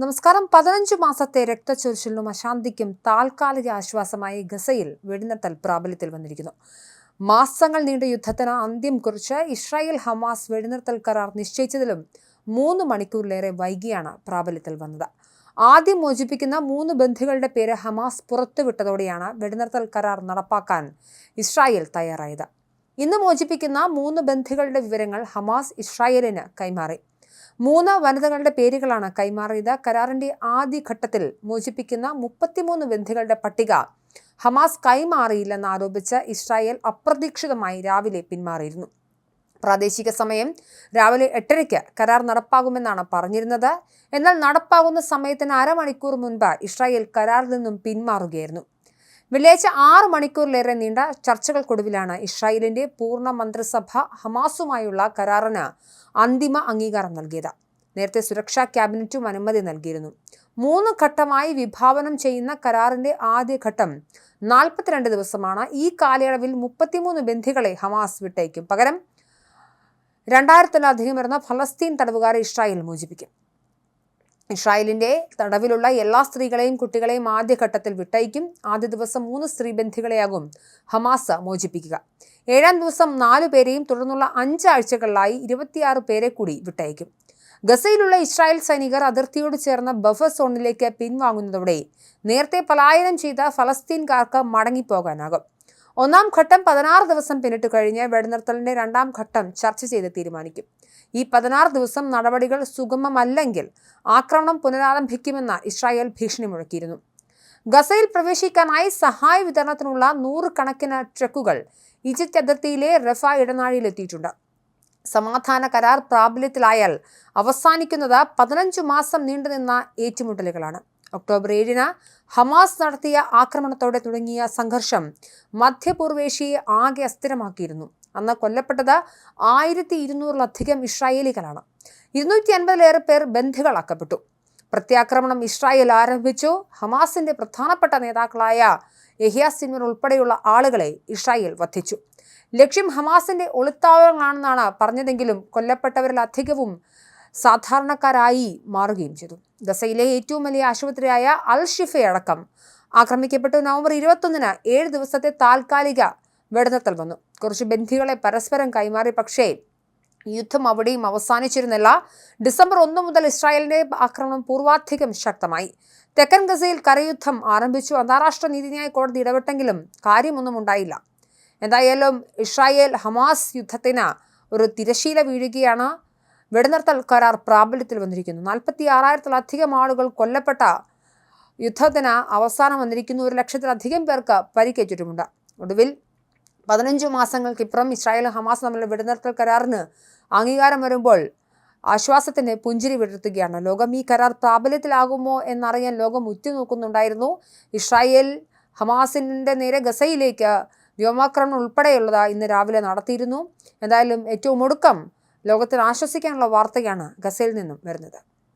നമസ്കാരം. പതിനഞ്ച് മാസത്തെ രക്തച്ചൊരിച്ചിലിനും അശാന്തിക്കും താൽക്കാലിക ആശ്വാസമായി ഗസയിൽ വെടിനിർത്തൽ പ്രാബല്യത്തിൽ വന്നിരിക്കുന്നു. മാസങ്ങൾ നീണ്ട യുദ്ധത്തിന് അന്ത്യം കുറിച്ച് ഇസ്രായേൽ ഹമാസ് വെടിനിർത്തൽ കരാർ നിശ്ചയിച്ചതിലും മൂന്ന് മണിക്കൂറിലേറെ വൈകിയാണ് പ്രാബല്യത്തിൽ വന്നത്. ആദ്യം മോചിപ്പിക്കുന്ന മൂന്ന് ബന്ധികളുടെ പേര് ഹമാസ് പുറത്തുവിട്ടതോടെയാണ് വെടിനിർത്തൽ കരാർ നടപ്പാക്കാൻ ഇസ്രായേൽ തയ്യാറായത്. ഇന്ന് മോചിപ്പിക്കുന്ന മൂന്ന് ബന്ധികളുടെ വിവരങ്ങൾ ഹമാസ് ഇസ്രായേലിന് കൈമാറി. മൂന്ന് വനിതകളുടെ പേരുകളാണ് കൈമാറിയത്. കരാറിന്റെ ആദ്യഘട്ടത്തിൽ മോചിപ്പിക്കുന്ന മുപ്പത്തിമൂന്ന് ബന്ധികളുടെ പട്ടിക ഹമാസ് കൈമാറിയില്ലെന്ന് ആരോപിച്ച് ഇസ്രായേൽ അപ്രതീക്ഷിതമായി രാവിലെ പിന്മാറിയിരുന്നു. പ്രാദേശിക സമയം രാവിലെ എട്ടരയ്ക്ക് കരാർ നടപ്പാകുമെന്നാണ് പറഞ്ഞിരുന്നത്. എന്നാൽ നടപ്പാകുന്ന സമയത്തിന് അരമണിക്കൂർ മുൻപ് ഇസ്രായേൽ കരാറിൽ നിന്നും പിന്മാറുകയായിരുന്നു. വെള്ളിയാഴ്ച ആറ് മണിക്കൂറിലേറെ നീണ്ട ചർച്ചകൾക്കൊടുവിലാണ് ഇസ്രായേലിന്റെ പൂർണ മന്ത്രിസഭ ഹമാസുമായുള്ള കരാറിന് അന്തിമ അംഗീകാരം നൽകിയത്. നേരത്തെ സുരക്ഷാ ക്യാബിനറ്റും അനുമതി നൽകിയിരുന്നു. മൂന്ന് ഘട്ടമായി വിഭാവനം ചെയ്യുന്ന കരാറിന്റെ ആദ്യഘട്ടം നാൽപ്പത്തിരണ്ട് ദിവസമാണ്. ഈ കാലയളവിൽ മുപ്പത്തിമൂന്ന് ബന്ധികളെ ഹമാസ് വിട്ടയക്കും. പകരം രണ്ടായിരത്തിലധികം വരുന്ന ഫലസ്തീൻ തടവുകാരെ ഇസ്രായേൽ മോചിപ്പിക്കും. ഇസ്രായേലിന്റെ തടവിലുള്ള എല്ലാ സ്ത്രീകളെയും കുട്ടികളെയും ആദ്യഘട്ടത്തിൽ വിട്ടയക്കും. ആദ്യ ദിവസം മൂന്ന് സ്ത്രീ ബന്ധികളെയാകും ഹമാസ് മോചിപ്പിക്കുക. ഏഴാം ദിവസം നാലു പേരെയും തുടർന്നുള്ള അഞ്ചാഴ്ചകളിലായി ഇരുപത്തിയാറ് പേരെ കൂടി വിട്ടയക്കും. ഗസയിലുള്ള ഇസ്രായേൽ സൈനികർ അതിർത്തിയോട് ചേർന്ന ബഫർ സോണിലേക്ക് പിൻവാങ്ങുന്നതോടെ നേരത്തെ പലായനം ചെയ്ത ഫലസ്തീൻകാർക്ക് മടങ്ങിപ്പോകാനാകും. ഒന്നാം ഘട്ടം പതിനാറ് ദിവസം പിന്നിട്ട് കഴിഞ്ഞ് വെടിനിർത്തലിന്റെ രണ്ടാം ഘട്ടം ചർച്ച ചെയ്ത് തീരുമാനിക്കും. ഈ പതിനാറ് ദിവസം നടപടികൾ സുഗമമല്ലെങ്കിൽ ആക്രമണം പുനരാരംഭിക്കുമെന്ന് ഇസ്രായേൽ ഭീഷണി മുഴക്കിയിരുന്നു. ഗസയിൽ പ്രവേശിക്കാനായി സഹായ വിതരണത്തിനുള്ള നൂറുകണക്കിന് ട്രക്കുകൾ ഈജിപ്ത് അതിർത്തിയിലെ റഫ ഇടനാഴിയിലെത്തിയിട്ടുണ്ട്. സമാധാന കരാർ പ്രാബല്യത്തിലായാൽ അവസാനിക്കുന്നത് പതിനഞ്ചു മാസം നീണ്ടുനിന്ന ഏറ്റുമുട്ടലുകളാണ്. ഒക്ടോബർ ഏഴിന് ഹമാസ് നടത്തിയ ആക്രമണത്തോടെ തുടങ്ങിയ സംഘർഷം മധ്യപൂർവേഷ്യയെ ആകെ അസ്ഥിരമാക്കിയിരുന്നു. അന്ന് കൊല്ലപ്പെട്ടത് ആയിരത്തി ഇരുന്നൂറിലധികം ഇസ്രായേലികളാണ്. ഇരുന്നൂറ്റി അൻപതിലേറെ പേർ ബന്ധികളാക്കപ്പെട്ടു. പ്രത്യാക്രമണം ഇസ്രായേൽ ആരംഭിച്ചു. ഹമാസിന്റെ പ്രധാനപ്പെട്ട നേതാക്കളായ യഹിയാസിമിർ ഉൾപ്പെടെയുള്ള ആളുകളെ ഇസ്രായേൽ വധിച്ചു. ലക്ഷ്യം ഹമാസിന്റെ ഒളിത്താവളങ്ങളാണെന്നാണ് പറഞ്ഞതെങ്കിലും കൊല്ലപ്പെട്ടവരിൽ അധികവും സാധാരണക്കാരായി മാറുകയും ചെയ്തു. ഗസയിലെ ഏറ്റവും വലിയ ആശുപത്രിയായ അൽ ആക്രമിക്കപ്പെട്ടു. നവംബർ ഇരുപത്തൊന്നിന് ഏഴ് ദിവസത്തെ താൽക്കാലിക വെടിനിർത്തൽ വന്നു. കുറച്ച് ബന്ധികളെ പരസ്പരം കൈമാറി. പക്ഷേ യുദ്ധം അവിടെയും അവസാനിച്ചിരുന്നില്ല. ഡിസംബർ ഒന്ന് മുതൽ ഇസ്രായേലിന്റെ ആക്രമണം പൂർവാധികം ശക്തമായി. തെക്കൻ ഗസയിൽ കരയുദ്ധം ആരംഭിച്ചു. അന്താരാഷ്ട്ര നീതിന്യായ കോടതി ഇടപെട്ടെങ്കിലും കാര്യമൊന്നും ഉണ്ടായില്ല. എന്തായാലും ഇസ്രായേൽ ഹമാസ് യുദ്ധത്തിന് ഒരു തിരശീല വീഴുകയാണ്. വെടിനിർത്തൽ കരാർ പ്രാബല്യത്തിൽ വന്നിരിക്കുന്നു. നാൽപ്പത്തി ആറായിരത്തിലധികം ആളുകൾ കൊല്ലപ്പെട്ട യുദ്ധത്തിന് അവസാനം വന്നിരിക്കുന്നു. ഒരു ലക്ഷത്തിലധികം പേർക്ക് പരിക്കേറ്റിട്ടുമുണ്ട്. ഒടുവിൽ പതിനഞ്ച് മാസങ്ങൾക്കിപ്പുറം ഇസ്രായേലും ഹമാസ് തമ്മിലുള്ള വെടിനിർത്തൽ കരാറിന് അംഗീകാരം വരുമ്പോൾ ആശ്വാസത്തിന് പുഞ്ചിരി വിടർത്തുകയാണ്. ലോകം ഈ കരാർ പ്രാബല്യത്തിലാകുമോ എന്നറിയാൻ ലോകം ഉറ്റുനോക്കുന്നുണ്ടായിരുന്നു. ഇസ്രായേൽ ഹമാസിന്റെ നേരെ ഗസയിലേക്ക് വ്യോമാക്രമണം ഉൾപ്പെടെയുള്ളത് ഇന്ന് രാവിലെ നടത്തിയിരുന്നു. എന്തായാലും ഏറ്റവും ഒടുക്കം ലോകത്തിന് ആശ്വസിക്കാനുള്ള വാർത്തയാണ് ഗസയിൽ നിന്നും വരുന്നത്.